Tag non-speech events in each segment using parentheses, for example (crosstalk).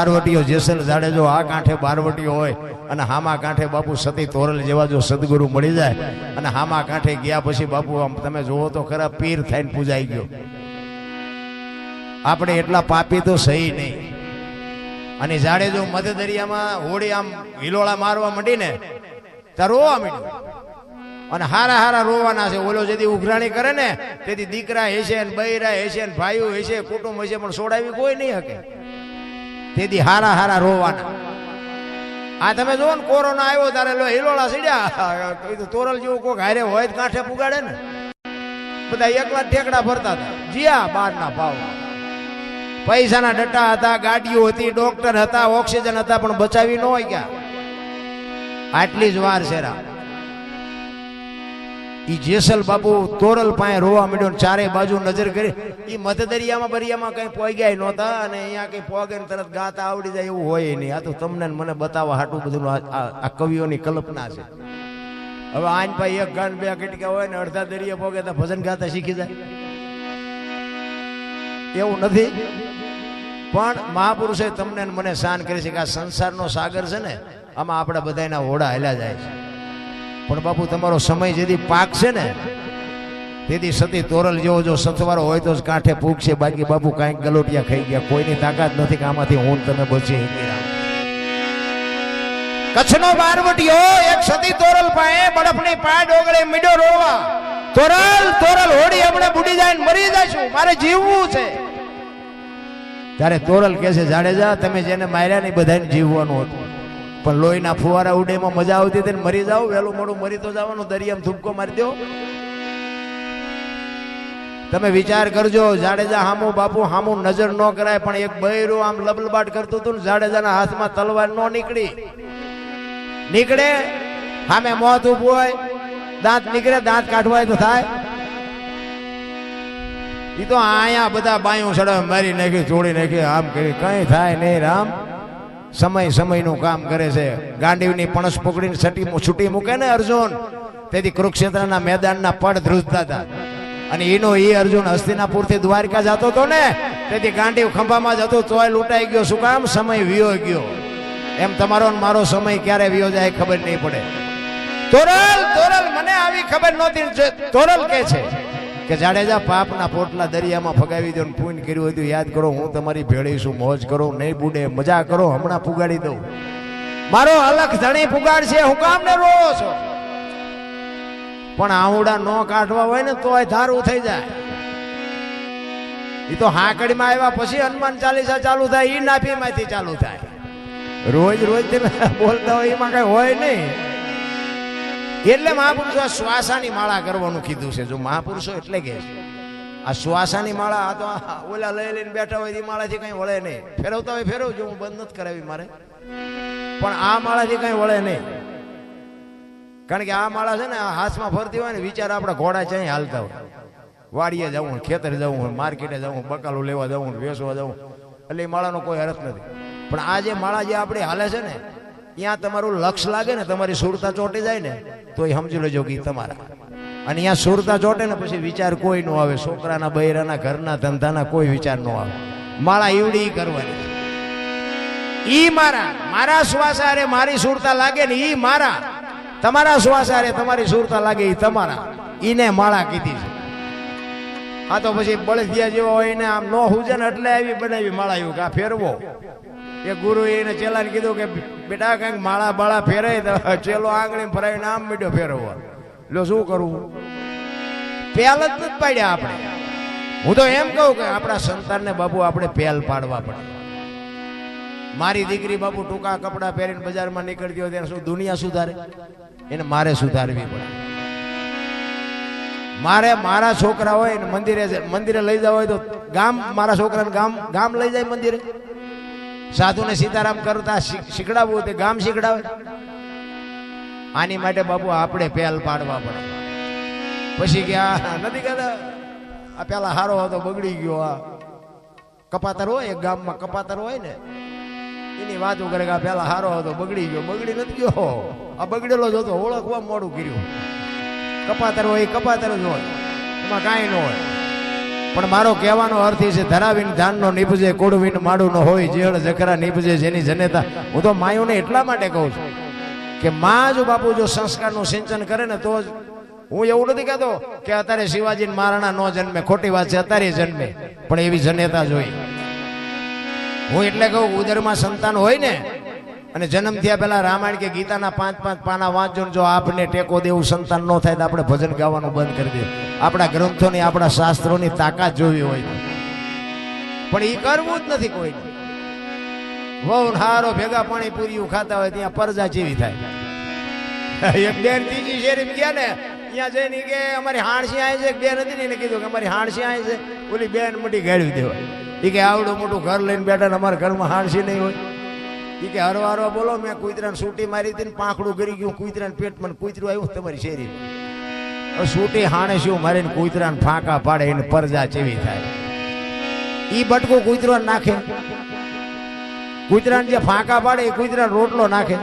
બારવટીઓ જેસલ જાડેજો આ કાંઠે બારવટીઓ હોય અને હામા કાંઠે બાપુ સતી તોરલ જેવા જો સદગુરુ મળી જાય અને હામા કાંઠે ગયા પછી બાપુ આમ તમે જોવો તો ખરા પીર થઈને પૂજાઈ ગયો. આપણે એટલા પાપી તો સહી નહીં. અને જાડેજો મધ દરિયામાં હોળી આમ હિલોળા મારવા માંડીને ત્યાં રોવા માંડ્યું. અને હારા હારા રોવાના છે. ઓલો જેથી ઉઘરાણી કરે ને, તેથી દીકરા હશે ને બૈરા હશે ને ભાઈઓ હશે, કુટુંબ હશે, પણ સોડાવી કોઈ નહીં શકે. તેથી હારા હારા રોવાના. આ તમે જો ને, કોરોના આવ્યો લો હિલોળા સીડ્યા. તોરલ જેવું કોક હારે હોય કાંઠે પુગાડે ને. બધા એકલા ઠેકડા ભરતા હતા. જીયા બારના ભાવ. પૈસાના ડટ્ટા હતા, ગાડીઓ હતી, ડોક્ટર હતા, ઓક્સિજન હતા, પણ બચાવી ન હોય ક્યાં. આટલી જ વાર છે રા ઈ જેસલ બાપુ તોરલ પાસે રોવા મળ્યો ને ચારે બાજુ નજર કરી. ઈ મધદરિયામાં બરિયામાં કઈ પોગ્યા નહોતા અને અહીંયા કઈ પોગે તરત ગાતા આવડી જાય એવું હોય નહીં. આ તો તમને મને બતાવવા હાટું બધું આ કવિઓની કલ્પના છે. હવે આન ભાઈ એક ગાન બે કટકા હોય ને અડધા દરિયા પોગે તો ભજન ગાતા શીખી જાય. એવું નથી. પણ મહાપુરુષે તમને મને શાન કરી છે કે આ સંસારનો સાગર છે ને, આમાં આપણે બધાના હોડા હેલા જાય છે. પણ બાપુ, તમારો સમય જેથી પાક છે ને, તેથી સતી તોરલ જેવો જો સથવારો હોય તો જ કાંઠે પૂગશે બાકી બાપુ કાંઈક ગલોટિયા ખાઈ ગયા. કોઈની તાકાત નથી કે આમાંથી હું તમે બચી. કચ્છનો બારવટીયો એક સતી તોરલ પાસે બળફની પા ડોગળે મીડો રોવા તોરલ તોરલ હોડી હમણાં બુડી જાય મરી જશું મારે જીવવું છે. ત્યારે તોરલ કહે છે, જાડેજા, તમે જેને માર્યા ને બધાને જીવવાનું હતું. પણ લોહીના ફુવારા ઉડેમાં મજા આવતી હતી મરી જાવ વહેલું મોડું મરી તો જવાનું દરિયામાં ધૂપકો મારી દો. તમે વિચાર કરજો, જાડેજા હામું, બાપુ હામું નજર ન કરાય, પણ એક બૈરું આમ લબલબાટ કરતું હતું ને જાડેજાના હાથમાં તલવાર ન નીકળી. નીકળે સામે મોત ઉભું હોય, દાંત નીકળે, દાંત કાઢવાય તો થાય. એ તો અહીંયા બધા બાયું સડાવે મારી નાખી જોડી નાખી, આમ કરી, કઈ થાય નહીં, રામ. સમય સમયનું કામ કરે છે. ગાંડીવની પણસ પકડીને છટી છૂટી મૂકે ને અર્જુન? તેથી કુરુક્ષેત્રના મેદાનના પડ ધ્રુજતા હતા. અને એનો એ અર્જુન હસ્તિનાપુરથી દ્વારકા જતો હતો ને? તેથી ગાંડીવ ખંભામાં જતો તોય લૂંટાઈ ગયો. શું કામ? સમય વિયો ગયો. એમ તમારો મારો સમય ક્યારે વિયો જાય ખબર નહીં પડે. તોરલ તોરલ, મને આવી ખબર નહોતી. તોરલ કે છે? કે જાડેજા પાપના પોટલા દરિયામાં ફગાવી દો પૂન કર્યું હોય તો યાદ કરો, હું તમારી ભેળી છું, મોજ કરો, નહીં બુડે, મજા કરો, હમણાં પુગાડી દઉં. મારો અલખ ધણી પુગાડ છે હું કામ ને રોવો છો? પણ આવડા નો કાઢવા હોય ને તોય ધારું થઈ જાય. એ તો હાકડીમાં આવ્યા પછી હનુમાન ચાલીસા ચાલુ થાય એ નાભીમાંથી ચાલુ થાય. રોજ રોજ બોલતા હોય એમાં કઈ હોય નહીં. એટલે મહાપુરુષો શ્વાસાની માળા કરવાનું કીધું છે. જો મહાપુરુષો એટલે કે આ શ્વાસાની માળા આ તો ઓલા લઈ લઈને બેઠા હોય એ માળાથી કઈ વળે નહીં. ફેરવતા હોય ફેરવજો હું બંધ નથી કરાવી મારે. પણ આ માળાથી કઈ વળે નહીં. કારણ કે આ માળા છે ને, આ હાથમાં ફરતી હોય ને, વિચાર આપણા ઘોડા ચાઈ હાલતા હોય. વાડીએ જવું ખેતર જવું માર્કેટે જવું બકાલો લેવા જવું વેસવા જવું. એટલે એ માળાનો કોઈ અર્થ નથી. પણ આ જે માળા જે આપણે હાલે છે ને ત્યાં તમારું લક્ષ લાગે ને, તમારી સુરતા ચોંટી જાય ને તો એ સમજી લેજો કે તમારા. અને અહીંયા સુરતા ચોંટે ને પછી વિચાર કોઈ નો આવે. છોકરાના બૈરાના, ઘરના ધંધાના કોઈ વિચાર નો આવે. માળા ઈવડી કરવાની. ઈ મારા મારા શ્વાસ હારે મારી સુરતા લાગે ને ઈ મારા. તમારા શ્વાસ હારે તમારી સુરતા લાગે ઈ તમારા. ઈને માળા કીધી છે. આ તો પછી બળદિયા જેવો હોય ને આમ નો હુજે ને એટલે આવી બનાવી માળા એવું કે ફેરવો. એ ગુરુ એને ચેલાને કીધું કે, બેટા, કંઈક માળા બાળા ફેરાય તો ચેલો આંગળી ફરાવીને આમ મીઠો ફેરવો. લો, શું કરવું પહેલ જ નથી પાડ્યા આપણે. હું તો એમ કહું કે આપણા સંતાનને બાપુ આપણે પહેલ પાડવા પડે. મારી દીકરી બાપુ ટૂંકા કપડાં પહેરીને બજારમાં નીકળતી હોય ત્યારે શું દુનિયા સુધારે? એને મારે સુધારવી પડે. મારે મારા છોકરા હોય ને મંદિરે મંદિરે લઈ જવા હોય તો ગામ, મારા છોકરાને ગામ ગામ લઈ જાય મંદિરે. સાધુને સીતારામ કરતા શીખડાવવું તે ગામ શીખડાવે. આની માટે બાપુ આપણે પહેલ પાડવા પડે. પછી કે નથી કહેતા. આ પેલા હારો હતો, બગડી ગયો આ. કપાતર હોય, એક ગામમાં કપાતર હોય ને, એની વાતો કરે કે આ પેલા હારો હતો, બગડી ગયો. બગડી નથી ગયો. આ બગડેલો જ હતો. ઓળખવા મોડું કર્યું. કપાતર હોય, કપાતર જ હોય. એમાં કાંઈ ન હોય. પણ મારો કહેવાનો અર્થ એ છે, ધરાવીને ધાનનો નીપજે કોડવીને માડું ન હોય, જેળ, જખરા નીપજે, જેની જનેતા. હું તો માયુને એટલા માટે કહું છું કે માં જો બાપુ જો સંસ્કારનું સિંચન કરે ને તો જ હું એવું નથી કહેતો કે અત્યારે શિવાજી મહારાણા નો જન્મે, ખોટી વાત છે, અત્યારે જન્મે. પણ એવી જનેતા જોઈ હું એટલે કહું, ઉદરમાં સંતાન હોય ને અને જન્મ થયા પહેલા રામાયણ કે ગીતાના પાંચ પાંચ પાના વાંચો જો આપને ટેકો દેવું, સંતાન ન થાય તો આપણે ભજન ગાવાનું બંધ કરી દઈએ આપણા ગ્રંથોની, આપણા શાસ્ત્રોની તાકાત જોવી હોય પણ એ કરવું જ નથી કોઈ. વહુ હારો ભેગા પાણી પૂરીયું ખાતા હોય ત્યાં પરજા જેવી થાય. એક બેન ત્રીજી શેરી ગયા ને, ત્યાં જઈને કે, અમારી હાણસી આવી છે. બેન હતી ને એને કીધું કે, અમારી હાણસી આવી છે. ઓલી બેન મોટી ગાળી દેવાય. એ કે, આવડું મોટું ઘર લઈને બેઠા અમારા ઘરમાં હાણસી નહીં હોય. ઈ કે હરવા હરવા બોલો, મેં કૂતરાને સૂટી મારી હતી ને પાંખડું ગરી ગયું, કૂતરાને પેટમાં કૂતરું આવ્યું તમારી શેરી સૂટી હાણે શું મારીને કૂતરાને ફાંકા પાડે એને પરજા ચેવી થાય. ઈ બટકું કૂતરો નાખે. કૂતરાને જે ફાંકા પાડે એ કૂતરાને રોટલો નાખે.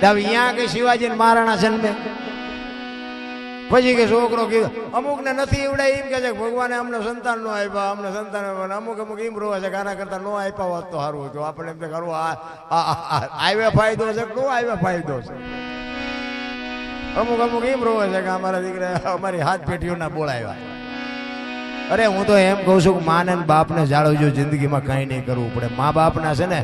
તો અહીંયા કે શિવાજી મહારાણા જન્મે પછી કે છોકરો કીધું અમુક ને નથી એવડે એમ કે છે, ભગવાને અમને સંતાન નો આપ્યા, અમને સંતાન. અમુક અમુક એમ રોવા છે કે આના કરતા નો આપ્યા હોત તો સારું હતું. આપણે એમ કે આવ્યા ફાયદો છે કે નો આવ્યા ફાયદો છે? અમુક અમુક એમ રોવે છે કે અમારા દીકરા અમારી હાથ પેટીઓના બોલાવ્યા. અરે હું તો એમ કહું છું કે માને બાપને જાળવજો, જિંદગીમાં કંઈ નહીં કરવું પડે. મા બાપના છે ને,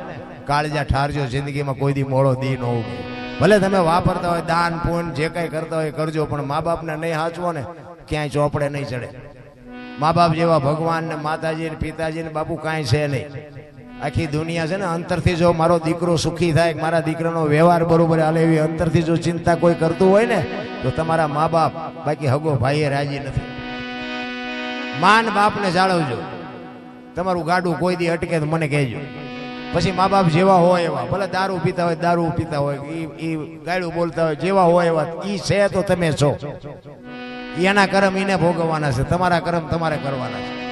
કાળજા ઠારજો, જિંદગીમાં કોઈ દી મોડો દી ન ઉગે. ભલે તમે વાપરતા હોય દાન પૂન જે કાંઈ કરતા હોય કરજો, પણ મા બાપને નહીં હાચવો ને, ક્યાંય ચોપડે નહીં ચડે. મા બાપ જેવા ભગવાન ને માતાજી ને પિતાજી ને બાપુ કાંઈ છે નહીં. આખી દુનિયા છે ને, અંતરથી જો મારો દીકરો સુખી થાય, મારા દીકરાનો વ્યવહાર બરોબર હાલે એવી અંતરથી જો ચિંતા કોઈ કરતું હોય ને, તો તમારા મા બાપ બાકી હગો ભાઈએ રાજી નથી. માન બાપને જાળવજો. તમારું ગાડું કોઈ દી અટકે તો મને કહેજો. પછી મા બાપ જેવા હોય એવા. ભલે દારૂ પીતા હોય, દારૂ પીતા હોય એ ગાડું બોલતા હોય, જેવા હોય એવા. એ છે તો તમે છો. એના કર્મ એને ભોગવવાના છે. તમારા કર્મ તમારે કરવાના છે.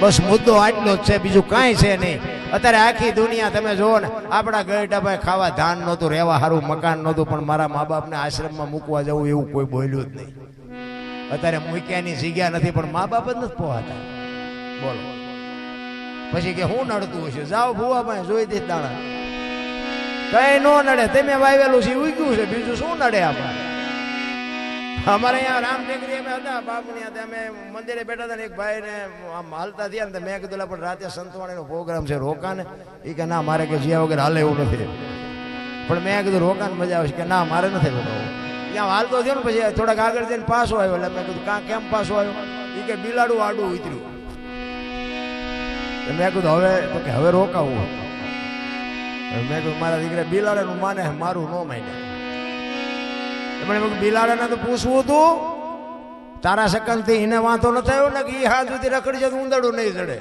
બસ મુદ્દો આટલો જ છે, બીજું કાંઈ છે નહીં. અત્યારે આખી દુનિયા તમે જુઓ ને, આપણા ગયટા ભાઈ ખાવા ધાન નહોતું, રહેવા સારું મકાન નહોતું, પણ મારા મા બાપને આશ્રમમાં મૂકવા જવું એવું કોઈ બોલ્યું જ નહીં. અત્યારે મૂક્યાની જગ્યા નથી, પણ મા બાપ જ નથી પોવાતા બોલો. પછી કે હું નડતું હશે? જાઓ ભૂવા ભાઈ જોઈ દે દાણા. કઈ નો નડે. તમે વાવેલું છે ઉગ્યું છે. બીજું શું નડે આપણે? અમારે અહીંયા રામ ટેકરી અમે હતા બાપની હતા અમે મંદિરે બેઠા હતા ને એક ભાઈ ને આમ હાલતા થયા ને મેં કીધું "લા, પણ રાતે સંતવાણીનો પ્રોગ્રામ છે રોકાને. એ કે ના મારે કે જ્યાં વગર હાલે એવું નથી. પણ મેં કીધું રોકાને મજા આવશે કે ના મારે નથી રોકાવું. ત્યાં હાલતો થયો ને પછી થોડાક આગળ જઈને પાછો આવ્યો. એટલે મેં કીધું કાં કેમ પાછો આવ્યો? એ કે બિલાડું આડું ઉતર્યું. મેં કીધું, હવે તો કે હવે રોકાવું મેં કીધું, મારા દીકરા બિલાડાનું માને મારું ન માને. એમણે કીધું, બિલાડાને તો પૂછવું હતું તારા શકલથી એને વાંધો ન થયો ને કે એ હાથ સુધી રખડી જતું ઊંધડું નહીં ચડે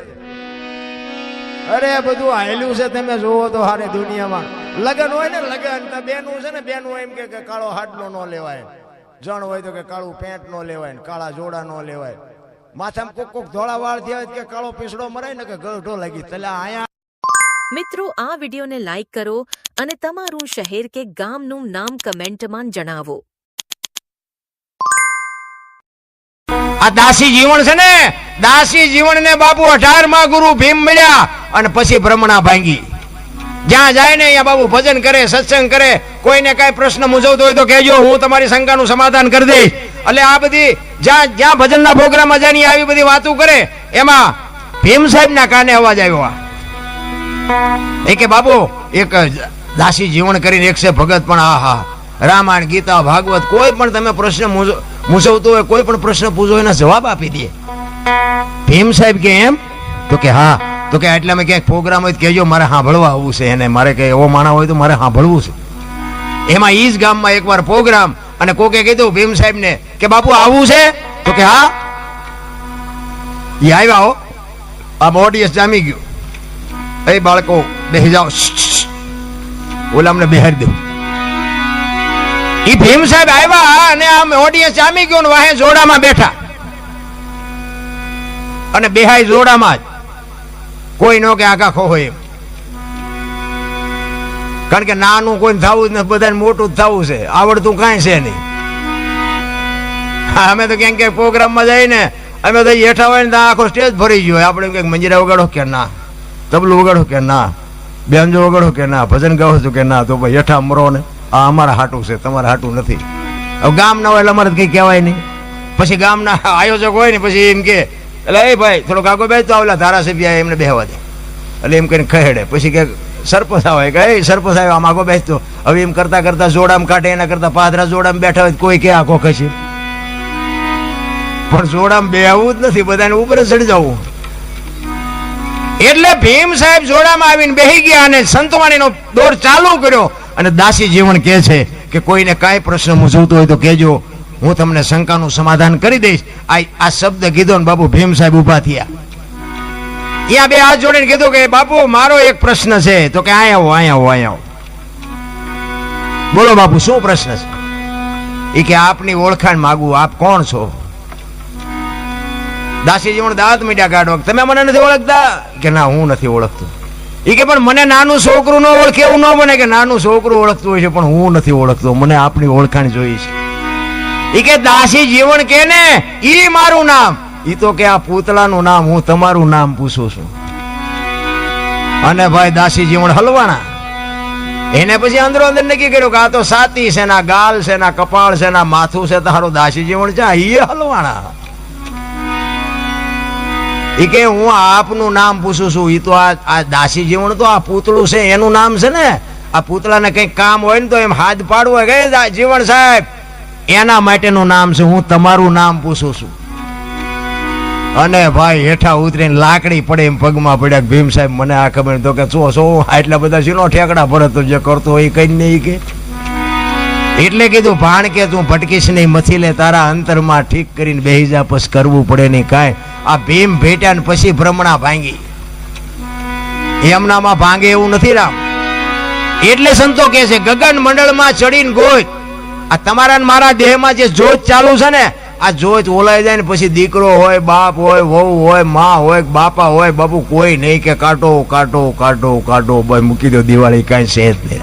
અરે બધું હાયલું છે, તમે જોવો તો હારે દુનિયામાં. લગન હોય ને લગન બેનું છે ને, બેનું એમ કે કાળો હાડલો ન લેવાય. જણ હોય તો કે કાળું પેન્ટ ન લેવાય કાળા જોડા ન લેવાય. માથામાં કોક કોક ધોળા વાળ થયા કે કાળો પીસડો મરાય ને કે ગળઢો લાગી. તલે આયા મિત્રો આ વિડીયોને લાઈક કરો અને તમારું શહેર કે ગામનું નામ કમેન્ટમાં જણાવો. આ દાસી જીવન છે ને? દાસી જીવન ને બાપુ અઢારમાં ગુરુ ભીમ મળ્યા અને પછી ભ્રમણા ભાંગી. જ્યાં જાય ને અહીંયા બાબુ ભજન કરે સત્સંગ કરે કોઈને કાંઈ પ્રશ્ન મૂંઝવતો હોય તો કહેજો હું તમારી શંકાનું સમાધાન કરી દઈશ. એટલે આ બધી જ્યાં જ્યાં ભજનના પ્રોગ્રામ અજાણી આવી બધી વાતો કરે, એમાં ભીમ સાહેબના કાને અવાજ આવ્યો એ કે બાબુ, એક દાસી જીવન કરીને એક છે ભગત, પણ આ હા. રામાયણ, ગીતા, ભાગવત, કોઈ પણ તમે પ્રશ્ન મૂંઝ- મૂંઝવતો હોય, કોઈ પણ પ્રશ્ન પૂછો, એના જવાબ આપી દે. ભીમ સાહેબ કે એમ? તો કે હા. તો કે એટલે મેં ક્યાંક પ્રોગ્રામ હોય કહેજો, મારે સાંભળવા આવવું છે એને. મારે કે એવો માણા હોય તો મારે સાંભળવું છે. એમાં ઈ જ ગામમાં એકવાર પ્રોગ્રામ અને કોકે કીધું ભીમ સાહેબ ને કે બાપુ આવું છે? તો કે હા. એ આવ્યા હો આમ ઓડિયન્સ જામી ગયું. એ બાળકો બેસી જાઓ. શ્શ, શ્શ. ઓલા અમને બેહારી દઉં. ઈ ભીમ સાહેબ આવ્યા અને આમ ઓડિયન્સ જામી ગયો વાહે જોડામાં બેઠા. અને બેહાય જોડામાં જ કોઈ નો કે આખા ખો હોય એમ. કારણ કે નાનું કોઈ થવું જ નથી, બધાને મોટું જ થવું છે. આવડતું કાંઈ છે નહીં. અમે તો ક્યાંક ક્યાંક પ્રોગ્રામમાં જઈને અમે તો હેઠા હોય ને તો આખો સ્ટેજ ભરી ગયો. આપણે એમ કે મંજીરા વગાડો કે ના? તબલું વગાડો કે ના? બેનજો વગાડો કે ના? ભજન ગાવો છો કે ના? તો ભાઈ હેઠા મરો ને. આ અમારા હાટું છે, તમારા હાટું નથી. હવે ગામ ના હોય એટલે અમારે કંઈ કહેવાય નહીં. પછી ગામના આયોજક હોય ને, પછી એમ કે, એટલે એ ભાઈ થોડોક આગળ બેસતો આવલા, ધારાસભ્ય એમને બેહવા દે. એટલે એમ કરીને ખહેડે. પછી કે સરપંચ આવે કે એ સરપંચ આવ્યો આમ બેસતો. હવે એમ કરતા કરતા જોડામ કાઢે, એના કરતા પાદરા જોડામ બેઠા હોય કોઈ કે આખો ખસી પણ જોડામ બેહવું જ નથી, બધાને ઉપર ચડી જવું એટલે ભીમ સાહેબ જોડામાં આવીને બેહી ગયા અને સંતવાણીનો દોર ચાલુ કર્યો અને દાસી જીવન કહે છે કે કોઈને કાંઈ પ્રશ્ન મૂંઝવતો હોય તો કહેજો, હું તમને શંકાનું સમાધાન કરી દઈશ. આ આ શબ્દ કીધો ને બાબુ ભીમ સાહેબ ઊભા થયા. ત્યાં બે હાથ જોડીને કીધું કે, બાપુ, મારો એક પ્રશ્ન છે. તો કે અહીંયા આવો અહીંયા આવો બોલો, બાપુ, શું પ્રશ્ન છે? એ કે, આપની ઓળખાણ માગું, આપ કોણ છો? દાસી જીવન દાંત મીડિયા કાઢો તમે મને નથી ઓળખતા? કે, ના, હું નથી ઓળખતો. એ કે, પણ મને નાનું છોકરું ન ઓળખે, એવું ન બને કે નાનું છોકરું ઓળખતું હોય છે, પણ હું નથી ઓળખતો, મને આપની ઓળખાણ જોઈ છે. એ કે, દાસી જીવન કે ને એ મારું નામ. ઈ તો કે આ પૂતળાનું નામ હું તમારું નામ પૂછું છું. અને ભાઈ દાસી જીવણ હલવાણા. એને પછી અંદરો અંદર નક્કી કર્યું કે આ તો સાતી છે ના ગાલ છે ના કપાળ છે ના માથું છે તારું દાસી જીવણ છે ઈ હલવાણા. ઈ કે હું આપનું નામ પૂછું છું, ઈ તો આ દાસી જીવણ તો આ પૂતળું છે, એનું નામ છે ને. આ પૂતળાને કંઈક કામ હોય ને તો એમ હાથ પાડવું હોય કે જીવણ સાહેબ, એના માટેનું નામ છે, હું તમારું નામ પૂછું છું. અને ભાઈ હેઠા ઉતરીને લાકડી પડે એમ પગમાં પડ્યા કે ભીમ સાહેબ, મને આ ખબર તો કે છો શું? આટલા બધા શીનો ઠેકડા પડે તો જે કરતો હોય કઈ નહીં કે. એટલે કીધું, ભાણ કે તું ભટકીશ નહીં મથી લે તારા અંતરમાં ઠીક કરીને બેહી જા કરવું પડે નહીં કાંઈ. આ ભીમ ભેટ્યા ને પછી ભ્રમણા ભાંગી. એમનામાં ભાંગે એવું નથી રામ. એટલે સંતો કહે છે, ગગન મંડળમાં ચડીને ગોય. આ તમારા મારા દેહમાં જે જોત ચાલુ છે ને આ જોત ઓલાઈ જાય ને પછી દીકરો હોય, બાપ હોય, વહુ હોય, માં હોય, બાપા હોય, બાપુ કોઈ નહીં કે કાટો કાટો કાટો કાટો, ભાઈ મૂકી દો, દિવાળી કાંઈ જ નહીં.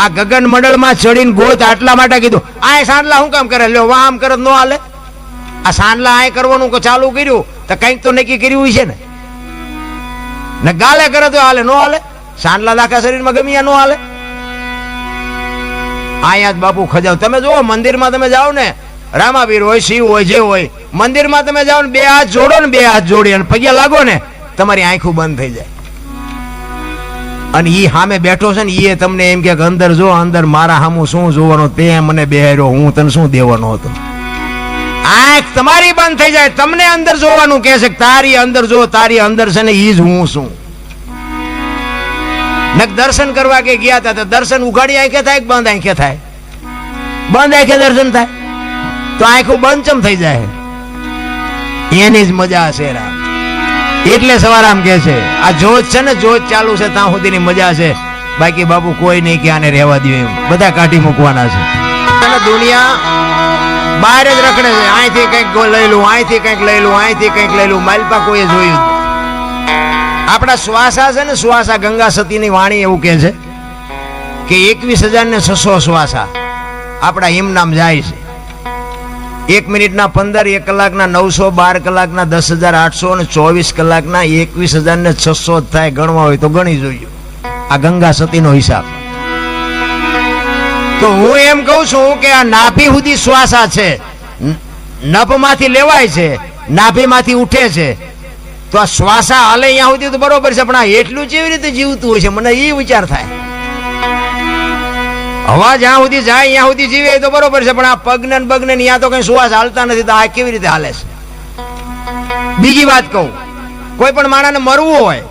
આ ગગન મંડળમાં ચડીને ગોત આટલા માટે કીધું. આ સાંડલા શું કામ કરે? લ્યો આમ કરે નો હાલે. આ સાંડલા આ કરવાનું ચાલુ કર્યું, તો કંઈક તો નક્કી કર્યું છે ને. ને ગાલે કરે તો હાલે, નો હાલે. સાંડલા દાખા શરીરમાં ગમ્યા, નો હાલે. આયા જ બાપુ ખજાવ તમે જુઓ, મંદિરમાં તમે જાઓ ને, રામાવીર હોય, શિવ હોય, જે હોય, મંદિરમાં તમે જાઓ ને બે હાથ જોડો ને બે હાથ જોડી અને પગ્યા લાગો ને, તમારી આંખું બંધ થઈ જાય. અને ઈ સામે બેઠો છે ને એ તમને એમ કે અંદર જો, અંદર મારા સામું શું જોવાનું, તે મને બેહાર્યો હું તને શું દેવાનો હતો? આંખ તમારી બંધ થઈ જાય, તમને અંદર જોવાનું કહે છે કે તારી અંદર જો, તારી અંદર છે ને એ જ હું છું. નક દર્શન કરવા કે ગયા હતા તો દર્શન ઉઘાડી આંખે થાય કે બંધ આંખે થાય? બંધ આંખે દર્શન થાય? તો આંખું બંધ ચમ થઈ જાય? એની જ મજા હશે રામ એટલે સવારામ કે છે, આ જોત છે ને, જોત ચાલુ છે, ત્યાં સુધીની મજા છે. બાકી બાપુ કોઈ નહીં કે આને રહેવા દો એમ. બધા કાઢી મૂકવાના છે. અને દુનિયા બહાર જ રખડે છે. અહીંથી કંઈક લઈ લઉં અહીંથી કંઈક લઈ લઉં અહીંથી કંઈક લઈ લઉં માલપા કોઈએ જોયું. આપણા શ્વાસા છે ને શ્વાસા ગંગા સતીની વાણી એવું કહે છે કે એકવીસ હજાર ને છસો શ્વાસા આપણા હિમનામ જાય છે. એક મિનિટના પંદર, એક કલાકના નવસો બાર કલાકના દસ હજાર આઠસો અને ચોવીસ કલાકના એકવીસ હજાર ને છસો થાય ગણવા હોય તો ગણી જોઈએ. આ ગંગા સતીનો હિસાબ. તો હું એમ કહું છું કે આ નાભી સુધી શ્વાસા છે. નભમાંથી લેવાય છે, નાભીમાંથી ઉઠે છે. તો આ શ્વાસા હાલે અહીંયા સુધી તો બરોબર છે, પણ આ એટલું કેવી રીતે જીવતું હોય છે? મને એ વિચાર થાય. હવા જ્યાં સુધી જાય, અહીંયા સુધી જીવે તો બરોબર છે, પણ આ પગને બગને ને તો કઈ શ્વાસ હાલતા નથી, તો આ કેવી રીતે હાલે છે? બીજી વાત કહું, કોઈ પણ માણાને મરવું હોય,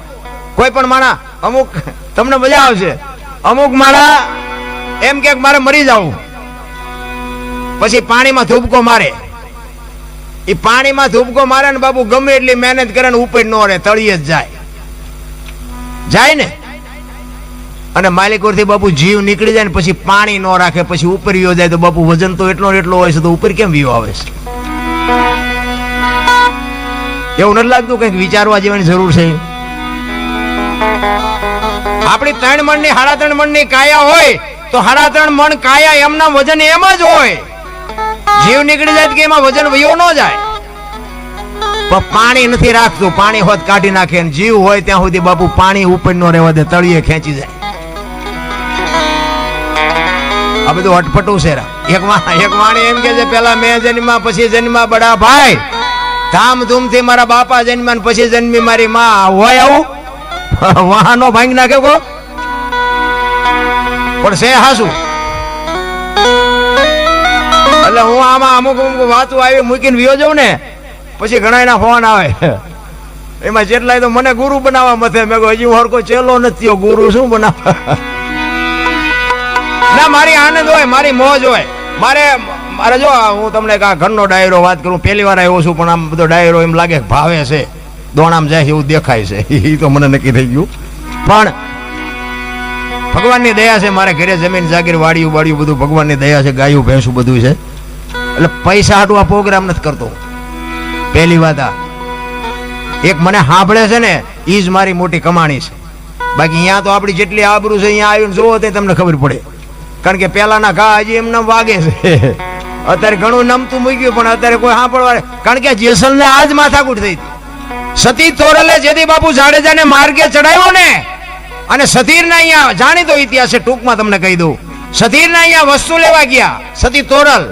કોઈ પણ માણા, અમુક, તમને મજા આવશે, અમુક માણા એમ કે મારે મરી જવું. પછી પાણીમાં ધૂબકો મારે. એ પાણીમાં ધૂબકો મારે ને બાબુ ગમે એટલી મહેનત કરે ને ઉપર નો રહે તળીએ જ જાય. જાય ને? અને માલિકોરથી બાપુ જીવ નીકળી જાય ને પછી પાણી ન રાખે, પછી ઉપર વિયો જાય તો બાપુ વજન તો એટલો એટલો હોય છે તો ઉપર કેમ વિયો આવે છે? એવું નથી લાગતું કંઈક વિચારવા જેવાની જરૂર છે? આપણી ત્રણ મણની, સાડા ત્રણ મણની કાયા હોય તો સાડા ત્રણ મણ કાયા એમના વજન એમ જ હોય. જીવ નીકળી જાય કે એમાં વજન વયો ન જાય? પણ નથી રાખતું. પાણી હોત કાઢી નાખે જીવ હોય ત્યાં સુધી બાપુ પાણી ઉપર નો રહેવા દે, તળિયે ખેંચી જાય. આ બધું અટપટું છે એક એક વાણી એમ કે છે, પેલા મેં જન્મા પછી જન્મા બડા ભાઈ. ધામધૂમથી મારા બાપા જન્મ્યા પછી જન્મી મારી માં. હોય આવું? વાહનો ભાંગી નાખે કો પણ છે હાસું. એટલે હું આમાં અમુક અમુક વાતો આવી મૂકીને વિયો જાઉં ને પછી ઘણા એના ફોન આવે. એમાં જેટલાય તો મને ગુરુ બનાવવા મથે. મેં કહ્યું, હજી હું હરકો ચેલો નથી ગુરુ શું બનાવ ના મારી આનંદ હોય મારી મોજ હોય. મારે મારે જો હું તમને કા ઘરનો ડાયરો વાત કરું પહેલી વાર આવ્યો છું પણ આમ બધો ડાયરો એમ લાગે ભાવે છે. દોણામ જાય એવું દેખાય છે. (laughs) એ તો મને નક્કી થઈ ગયું. પણ ભગવાનની દયા છે મારે ઘરે જમીન જાગીર વાડિયું વાડિયું બધું ભગવાનની દયા છે ગાયું ભેંસું બધું છે. એટલે પૈસા હાટું આ પ્રોગ્રામ નથી કરતો. પહેલી વાત આ. એક મને સાંભળે છે ને એ જ મારી મોટી કમાણી છે. બાકી અહીંયા તો આપણી જેટલી આબરૂ છે અહીંયા આવીને જોવો તે તમને ખબર પડે. કારણ કે પહેલાના ઘા હજી એમને વાગે છે. અત્યારે ઘણું નમતું મૂક્યું, પણ અત્યારે કોઈ સાંભળવા કારણ કે જેસલને આજ માથાકૂટ થઈ હતી. સતી તોરલે જેથી બાપુ જાડેજાને માર્ગે ચડાવ્યો ને, અને સતીરના અહીંયા જાણીતો ઇતિહાસ છે, ટૂંકમાં તમને કહી દઉં. સતીરના અહીંયા વસ્તુ લેવા ગયા, સતી તોરલ.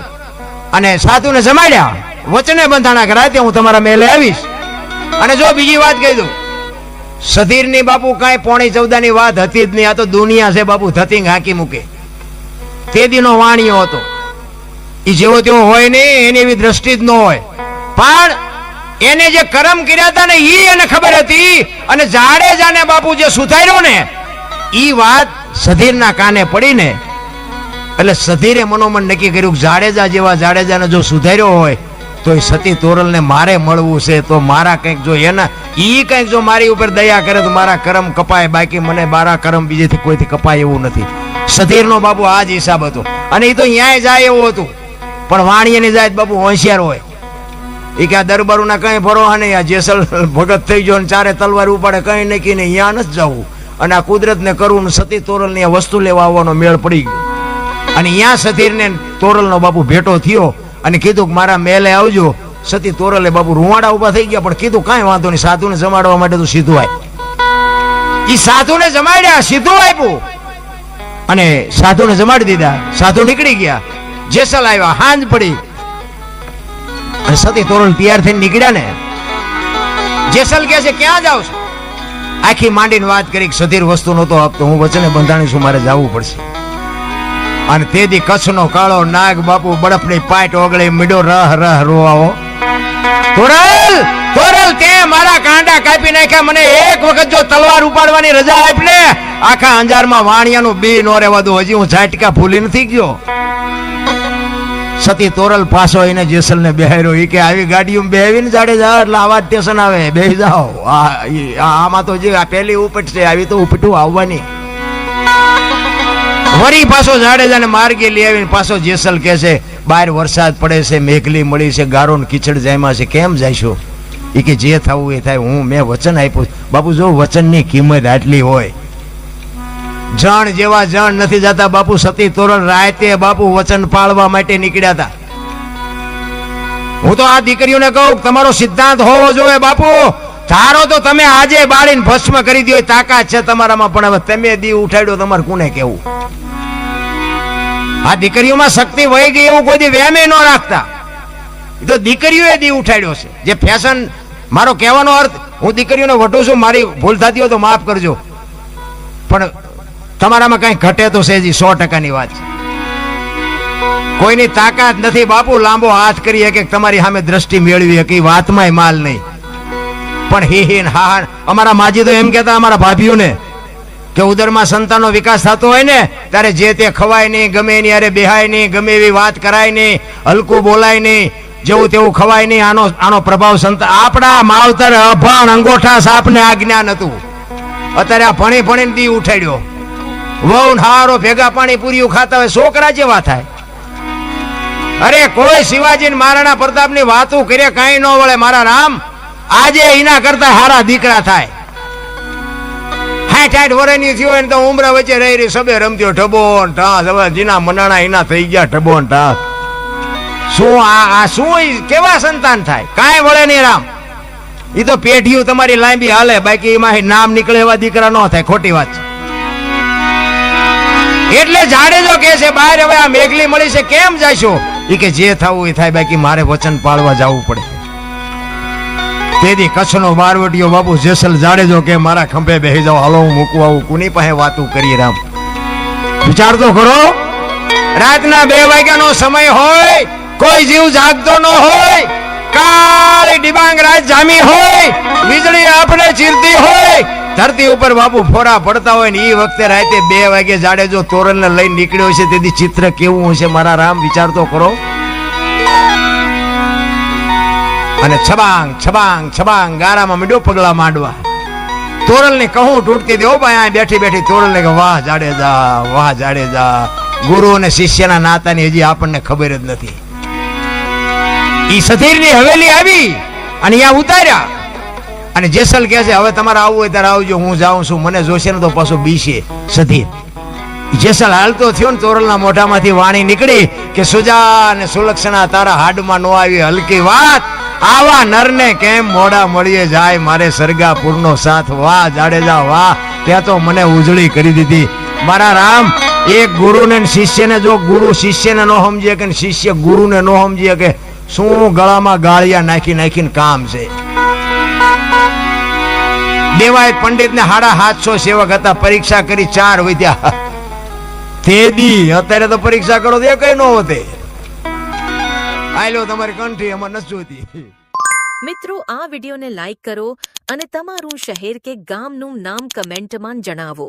અને સાધુને જમાડ્યા. વચને બંધાણા કરાય ત્યાં હું તમારા મેલે આવીશ. અને જો બીજી વાત કહી દઉં, સધીરની બાપુ કાંઈ પોણી ચૌદાની વાત હતી જ નહીં, આ તો દુનિયા છે બાપુ ધતિંગ હાકી મૂકે. તે દીનો વાણિયો હતો. એ જેવો તેવો હોય નહીં, એની એવી દ્રષ્ટિ જ ન હોય. પણ એને જે કરમ કર્યા હતા ને એ એને ખબર હતી. અને જાડેજાને બાપુ જે સુધાર્યો ને એ વાત સધીરના કાને પડીને એટલે સધીરે મનોમન નક્કી કર્યું કે જાડેજા જેવા જાડેજાને જો સુધાર્યો હોય, તો એ સતી તોરલને મારે મળવું છે. તો મારા કંઈક જો એના એ કંઈક જો મારી ઉપર દયા કરે તો મારા કરમ કપાય. બાકી મને મારા કરમ બીજેથી કોઈથી કપાય એવું નથી. સધીરનો બાબુ આ જ હિસાબ હતો. અને એ તો ન્યાય જાય એવું હતું. પણ વાણિયાની જાય બાબુ હોશિયાર હોય. એ કે આ દરબારોના કઈ ભરોહા નહીં. આ જેસલ ભગત થઈ ગયો ને ચારે તલવાર ઉપાડે કંઈ નક્કી નહીં. અહીંયા નથી જવું. અને આ કુદરતને કરવું સતી તોરલની આ વસ્તુ લેવા આવવાનો મેળ પડી ગયો. અને અહીંયા સતીરને તોરલનો બાપુ ભેટો થયો અને કીધું કે મારા મેલે આવજો. સતી તોરલે બાપુ રૂવાડા ઊભા થઈ ગયા, પણ કીધું કાંઈ વાંધો નહીં, સાધુને જમાડવા માટે તો સીધું આય. ઈ સાધુને જમાડ્યા, સીધું આપ્યું અને સાધુને જમાડી દીધા, સાધુ નીકળી ગયા. જેસલ આવ્યા, હાંજ પડી. અને સતી તોરલ તૈયાર થઈને નીકળ્યા ને. જેસલ કહે છે, ક્યાં જાવ છો? આખી માંડીને વાત કરી સધીર વસ્તુ નહોતો આપતો, હું વચને બંધાણી છું, મારે જવું પડશે. અને તેથી કચ્છનો કાળો નાગ બાપુ બળફની પાટ ઓગળી મીડો રહ રહ રોવાઓ તોરલ તોરલ, તે મારા કાંડા કાપી નાખ્યા. મને એક વખત જો તલવાર ઉપાડવાની રજા આપી ને આખા અંજારમાં વાણિયાનું બી નો રહેવા દો હજી હું ઝાટકા ભૂલી નથી ગયો. સતી તોરલ પાછો એને જેસલને બેહાર્યો. ઈ કે આવી ગાડીઓ બેહીને જાડે જાઓ એટલે આવા સ્ટેશન આવે. બેહી જાઓ. આ- આમાં તો જે આ પહેલી ઉપટ છે, આવી તો ઉપટું આવવાની. વરી પાછો જાડેજાને માર્ગે લઈ આવીને પાછો જેસલ કહે છે, બહાર વરસાદ પડે છે, મેઘલી મળી છે, ગારો કીચડ જાયમાં છે, કેમ જાયશો? એ કે, જે થવું એ થાય, હું, મેં વચન આપ્યું. બાપુ, જો વચનની કિંમત આટલી હોય. જણ જેવા જણ નથી જતા, બાપુ, સતી તોરણ રાતે બાપુ વચન પાળવા માટે નીકળ્યા હતા. હું તો આ દીકરીઓને કહું, તમારો સિદ્ધાંત હોવો જોઈએ, બાપુ. ધારો તો તમે આજે બાળીને ભસ્મ કરી દો તાકાત છે તમારામાં, પણ હવે તમે દી ઉઠાડ્યો, તમારે કોને કેવું આ દીકરીઓમાં શક્તિ વહી ગઈ એવું કોઈ દી વહેમે ન રાખતા. તો દીકરીઓએ દી ઉઠાડ્યો છે. જે ફેશન મારો કહેવાનો અર્થ, હું દીકરીઓને વટું છું, મારી ભૂલ થતી હોય તો માફ કરજો. પણ તમારામાં કઈ ઘટે તો સેજી, સો ટકાની વાત છે. કોઈની તાકાત નથી, બાપુ, લાંબો હાથ કરી કે તમારી સામે દ્રષ્ટિ મેળવી કે વાતમાંય માલ નહીં. પણ હે હા હા, અમારા માજી તો એમ કહેતા, અમારા ભાભીઓને કે ઉદરમાં સંતાનનો વિકાસ થતો હોય ને, ત્યારે જે તે ખવાય નહીં, ગમે એની અરે બેહાય નહીં, ગમે એવી વાત કરાય નહીં, હલકું બોલાય નહીં, જેવું તેવું ખવાય નહીં, આનો આનો પ્રભાવ સંતા, આપણા માવતર અભણ અંગોઠા સાપને આ જ્ઞાન હતું. અત્યારે આ ભણી ભણીને દી ઉઠાડ્યો. વહુ હારો ભેગા પાણી પૂરીઓ ખાતા હોય, છોકરા જેવા થાય. અરે, કોઈ શિવાજી મહારાણા પ્રતાપની વાતો કરે કાંઈ ન વળે, મારા રામ, આજે એના કરતા હારા દીકરા થાય. હાઠ આઠ વર્ષની થયો ને તો ઉમરા વચ્ચે રહી રહી સબે રમત્યો ઢબો ઢાસ. હવે જીના મનાણા એના થઈ ગયા ઢબો ઢાસ. શું આ આ શું કેવા સંતાન થાય? કાંઈ વળે નહીં રામ. એ તો પેઢીઓ તમારી લાંબી હાલે. બાકી એમાં નામ નીકળે એવા દીકરા ન થાય. ખોટી વાત છે. એટલે જાડેજો કે છે, બહાર હવે આ મેઘલી મળી છે. કેમ જાશો? એ કે, જે થવું એ થાય. બાકી મારે વચન પાળવા જવું પડે. તેથી કચ્છનો બારવટીયો બાપુ જેસલ જાડેજો કે મારા ખંભે બેહી જાઓ, હાલો હું મૂકવા આવું. કુની પાસે વાતું કરીએ રામ. વિચાર તો કરો. રાતના બે વાગ્યાનો સમય હોય, કોઈ જીવ જાગતો ન હોય, કાળી ડિબાંગ રાત જામી હોય, વીજળી આપણે ચીરતી હોય, ધરતી ઉપર બાપુ ફોરા પડતા હોય ને એ વખતે રાતે બે વાગે જાડેજો તોરણને લઈને નીકળ્યો છે તેથી ચિત્ર કેવું હશે મારા રામ? વિચાર તો કરો. અને છબાંગ છબાંગ છબાંગ, ગારામાં મીડો પગલા માંડવા. તોરલની કહું તૂટતી હતી. ઓ ભાઈ આ બેઠી બેઠી તોરલને કે વાહ, જાડેજા વાહ, જાડેજા. ગુરુ અને શિષ્યના નાતાની હજી આપણને ખબર જ નથી. ઈ સધીરની હવેલી આવી અને અહીંયા ઉતાર્યા. અને જેસલ કહે છે, હવે તમારે આવવું હોય ત્યારે આવજો, હું જાઉં છું. મને જોશે ને તો પાછો બીશે સધીર. જેસલ હાલતો થયો ને તોરલના મોઢામાંથી વાણી નીકળી કે, સુજા અને સુલક્ષણા તારા હાડમાં નો આવી, હલકી વાત. આવા નરને કેમ મોડા મળીએ જાય? મારે સરગાપુરનો સાથ. વાહ, જાડેજા, વાહ. ત્યાં તો મને ઉજળી કરી દીધી. મારા રામ, એક ગુરુને શિષ્યને જો ગુરુ શિષ્યને ન સમજીએ કે શિષ્ય ગુરુને ન સમજીએ કે શું ગળામાં ગાળિયા નાખી નાખીને કામ છે? દેવાય પંડિત ને હાડા હાથસો સેવક હતા. પરીક્ષા કરી ચાર વધ્યા તેદી, અત્યારે તો પરીક્ષા કરો તો કઈ નો હોતે. આયલો તમારી કંઠી એમાં નથી જોતી મિત્રો, આ વિડીયોને લાઈક કરો અને તમારું શહેર કે ગામનું નામ કમેન્ટમાં જણાવો.